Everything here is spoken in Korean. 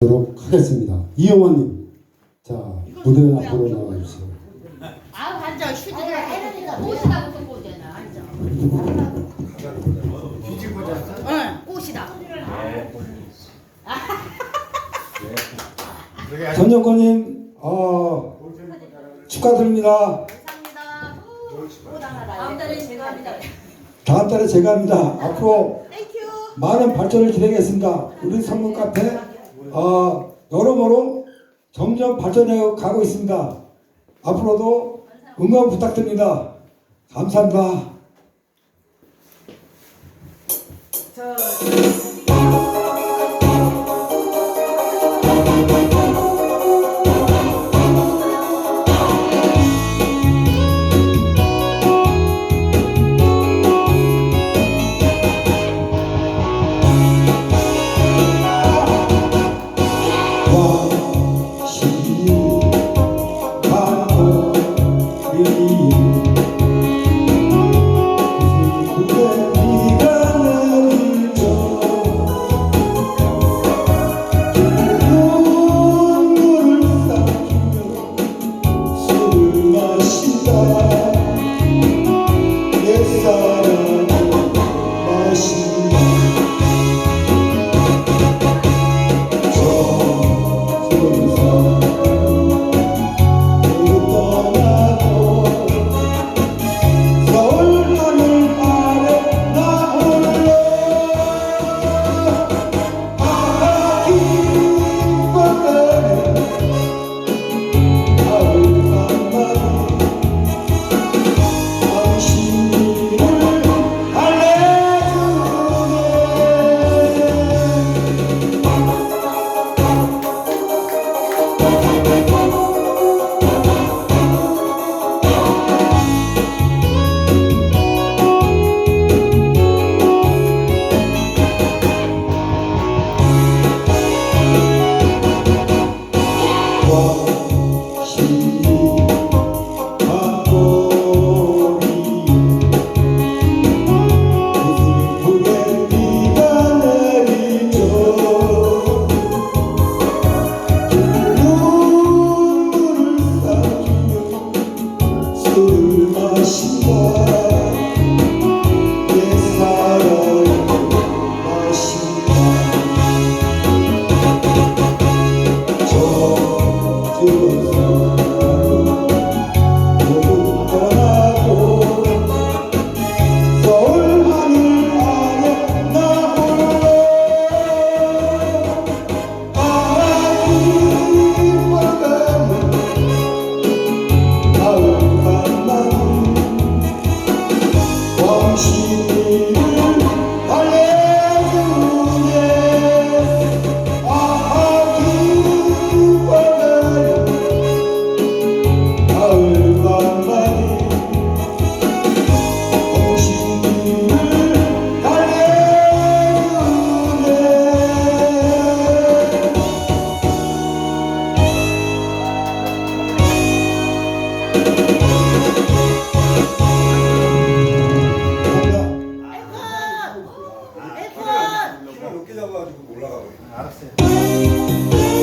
도록 하겠습니다. 이영원님, 자 무대 앞으로 나와 주세요. 아 앉아. 휴지를 아이러니까 꽃이라고 쓴 거잖아 앉아. 응 꽃이다. 전정권님, 어, 축하드립니다. 감사합니다. 다음 달에 제가 합니다. 다음 달에 제가 합니다. 앞으로 많은 발전을 기대하겠습니다. 우리 성문 카페 어, 여러모로 점점 발전해 가고 있습니다. 앞으로도 응원 부탁드립니다. 감사합니다. 저 嗯。